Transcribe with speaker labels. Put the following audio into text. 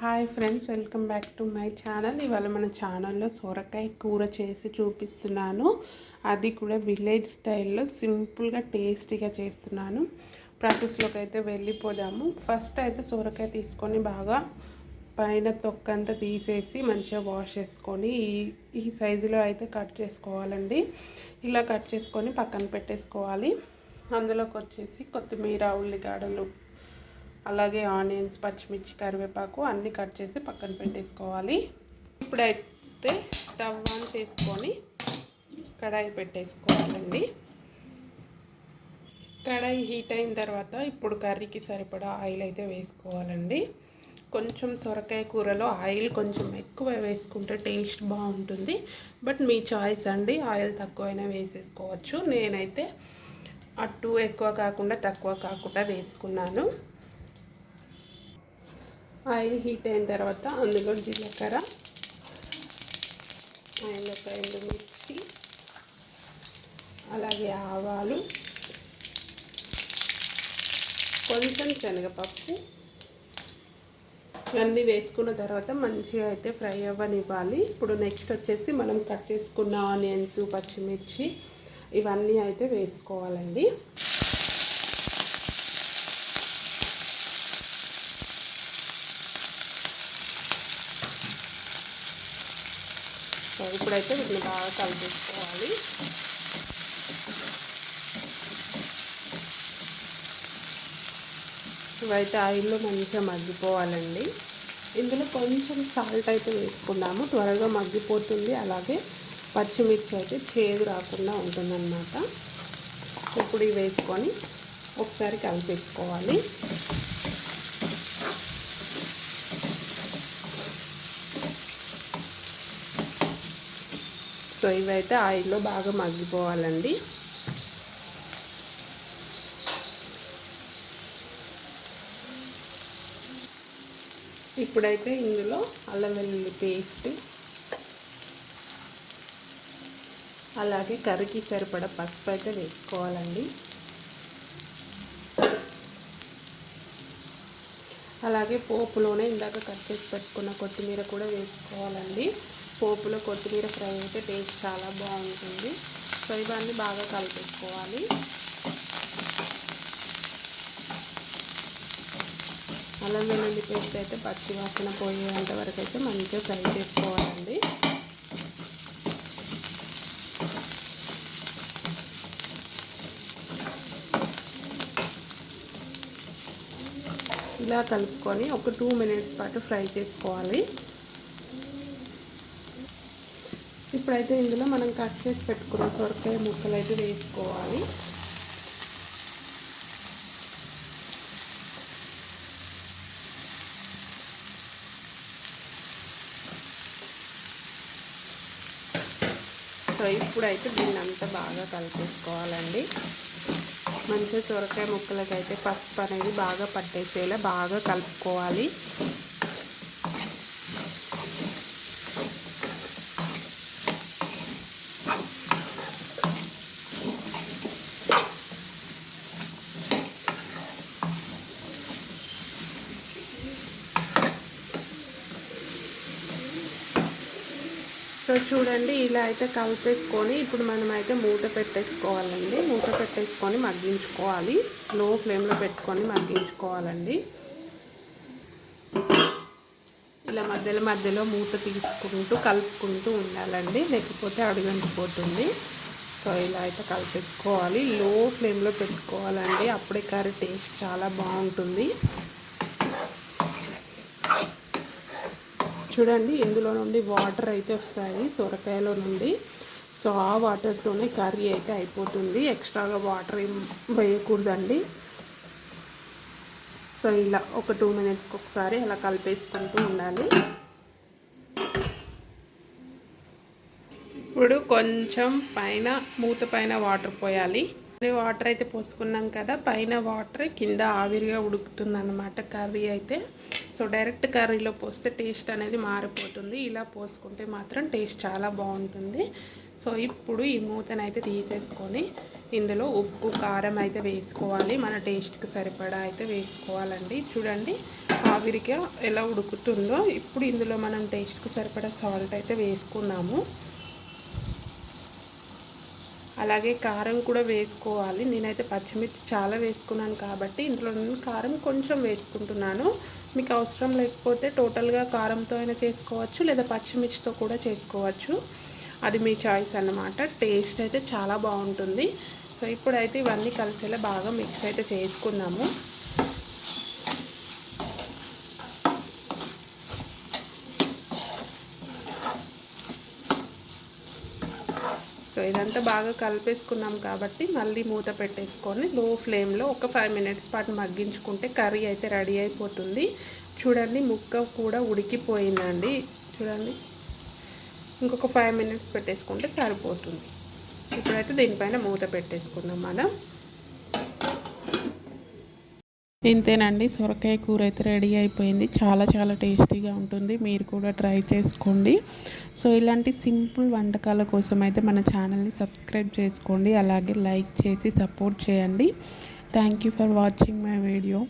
Speaker 1: Hi friends welcome back to my channel. ఇవాళ మన ఛానల్లో సొరకాయ కూర చేసి చూపిస్తున్నాను. అది కూడా విలేజ్ స్టైల్లో సింపుల్గా టేస్టీగా చేస్తున్నాను. ప్రాసెస్లోకి అయితే వెళ్ళిపోదాము. ఫస్ట్ అయితే సొరకాయ తీసుకొని బాగా పైన తొక్కంతా తీసేసి మంచిగా వాష్ చేసుకొని ఈ ఈ సైజులో అయితే కట్ చేసుకోవాలండి. ఇలా కట్ చేసుకొని పక్కన పెట్టేసుకోవాలి. అందులోకి వచ్చేసి కొత్తిమీర ఉల్లిగడ్డలు అలాగే ఆనియన్స్ పచ్చిమిర్చి కరివేపాకు అన్నీ కట్ చేసి పక్కన పెట్టేసుకోవాలి. ఇప్పుడైతే స్టవ్ ఆన్ చేసుకొని కడాయి పెట్టేసుకోవాలండి. కడాయి హీట్ అయిన తర్వాత ఇప్పుడు కర్రీకి సరిపడా ఆయిల్ అయితే వేసుకోవాలండి. కొంచెం సొరకాయ కూరలో ఆయిల్ కొంచెం ఎక్కువ వేసుకుంటే టేస్ట్ బాగుంటుంది. బట్ మీ చాయిస్ అండి ఆయిల్ తక్కువైనా వేసేసుకోవచ్చు. నేనైతే అటు ఎక్కువ కాకుండా తక్కువ కాకుండా వేసుకున్నాను. ఆయిల్ హీట్ అయిన తర్వాత అందులో జీలకర్ర అండ్ ఒక ఎండుమిర్చి అలాగే ఆవాలు కొంచెం శనగపప్పు ఇవన్నీ వేసుకున్న తర్వాత మంచిగా అయితే ఫ్రై అవ్వనివ్వాలి. ఇప్పుడు నెక్స్ట్ వచ్చేసి మనం కట్ చేసుకున్న ఆనియన్స్ పచ్చిమిర్చి ఇవన్నీ అయితే వేసుకోవాలండి. ఇప్పుడైతే వీటిని బాగా కలిపేసుకోవాలి. ఇవైతే ఆయిల్లో మంచిగా మగ్గిపోవాలండి. ఇందులో కొంచెం సాల్ట్ అయితే వేసుకున్నాము. త్వరగా మగ్గిపోతుంది. అలాగే పచ్చిమిర్చి అయితే చేదు రాకుండా ఉంటుందన్నమాట. ఇప్పుడు ఇవి వేసుకొని ఒకసారి కలిపేసుకోవాలి. సో ఇవైతే ఆయిల్లో బాగా మగ్గిపోవాలండి. ఇప్పుడైతే ఇందులో అల్లం వెల్లుల్లి పేస్ట్ అలాగే కర్రీకి సరిపడ పసుపు అయితే వేసుకోవాలండి. అలాగే పోపులోనే ఇందాక కట్ చేసి పెట్టుకున్న కొత్తిమీర కూడా వేసుకోవాలండి. పోపులో కొత్తిమీర ఫ్రై అయితే టేస్ట్ చాలా బాగుంటుంది. సో ఇవన్నీ బాగా కలిపేసుకోవాలి. అల్లం వెల్లుల్లి పేస్ట్ అయితే పచ్చి వాసన పోయేంత వరకు అయితే మంచిగా ఫ్రై చేసుకోవాలండి. ఇలా కలుపుకొని ఒక టూ మినిట్స్ పాటు ఫ్రై చేసుకోవాలి. ఇప్పుడైతే ఇందులో మనం కట్ చేసి పెట్టుకున్న సొరకాయ ముక్కలు అయితే వేసుకోవాలి. సో ఇప్పుడైతే దీన్ని అంతా బాగా కలిపేసుకోవాలండి. మంచిగా సొరకాయ ముక్కలకైతే పసుపు అనేది బాగా పట్టేసేలా బాగా కలుపుకోవాలి. సో చూడండి ఇలా అయితే కలిపేసుకొని ఇప్పుడు మనం అయితే మూత పెట్టేసుకోవాలండి. మూత పెట్టేసుకొని మగ్గించుకోవాలి. లో ఫ్లేమ్లో పెట్టుకొని మగ్గించుకోవాలండి. ఇలా మధ్యలో మధ్యలో మూత తీసుకుంటూ కలుపుకుంటూ ఉండాలండి. లేకపోతే అడుగంటిపోతుంది. సో ఇలా అయితే కలిపేసుకోవాలి. లో ఫ్లేమ్లో పెట్టుకోవాలండి. అప్పుడే కర్రీ టేస్ట్ చాలా బాగుంటుంది. చూడండి ఇందులో నుండి వాటర్ అయితే వస్తాయి సొరకాయలో నుండి. సో ఆ వాటర్తోనే కర్రీ అయితే అయిపోతుంది. ఎక్స్ట్రాగా వాటర్ ఏం వేయకూడదండి. సో ఇలా ఒక టూ మినిట్స్కి ఒకసారి అలా కలిపేసుకుంటూ ఉండాలి. ఇప్పుడు కొంచెం పైన మూత పైన వాటర్ పోయాలి. వాటర్ అయితే పోసుకున్నాం కదా పైన వాటర్ కింద ఆవిరిగా ఉడుకుతుంది అన్నమాట కర్రీ అయితే. సో డైరెక్ట్ కర్రీలో పోస్తే టేస్ట్ అనేది మారిపోతుంది. ఇలా పోసుకుంటే మాత్రం టేస్ట్ చాలా బాగుంటుంది. సో ఇప్పుడు ఈ మూతను అయితే తీసేసుకొని ఇందులో ఉప్పు కారం అయితే వేసుకోవాలి. మన టేస్ట్కి సరిపడా అయితే వేసుకోవాలండి. చూడండి ఆవిరిగా ఎలా ఉడుకుతుందో. ఇప్పుడు ఇందులో మనం టేస్ట్కి సరిపడా సాల్ట్ అయితే వేసుకున్నాము. అలాగే కారం కూడా వేసుకోవాలి. నేనైతే పచ్చిమిర్చి చాలా వేసుకున్నాను కాబట్టి ఇందులో కారం కొంచెం వేసుకుంటున్నాను. మీకు అవసరం లేకపోతే టోటల్గా కారంతో అయినా చేసుకోవచ్చు లేదా పచ్చిమిర్చితో కూడా చేసుకోవచ్చు. అది మీ చాయిస్ అన్నమాట. టేస్ట్ అయితే చాలా బాగుంటుంది. సో ఇప్పుడైతే ఇవన్నీ కలిసేలా బాగా మిక్స్ అయితే చేసుకున్నాము. సో ఇదంతా బాగా కలిపేసుకున్నాం కాబట్టి మళ్ళీ మూత పెట్టేసుకొని లో ఫ్లేమ్లో ఒక ఫైవ్ మినిట్స్ పాటు మగ్గించుకుంటే కర్రీ అయితే రెడీ అయిపోతుంది. చూడండి ముక్క కూడా ఉడికిపోయిందండి. చూడండి. ఇంకొక ఫైవ్ మినిట్స్ పెట్టేసుకుంటే సరిపోతుంది. ఇప్పుడైతే దీనిపైన మూత పెట్టేసుకుందాం మనం. ఇంతేనండి. సొరకాయ కూర అయితే రెడీ అయిపోయింది. చాలా చాలా టేస్టీగా ఉంటుంది. మీరు కూడా ట్రై చేసుకోండి. సో ఇలాంటి సింపుల్ వంటకాల కోసం అయితే మన ఛానల్ని సబ్స్క్రైబ్ చేసుకోండి. అలాగే లైక్ చేసి సపోర్ట్ చేయండి. Thank you for watching my video.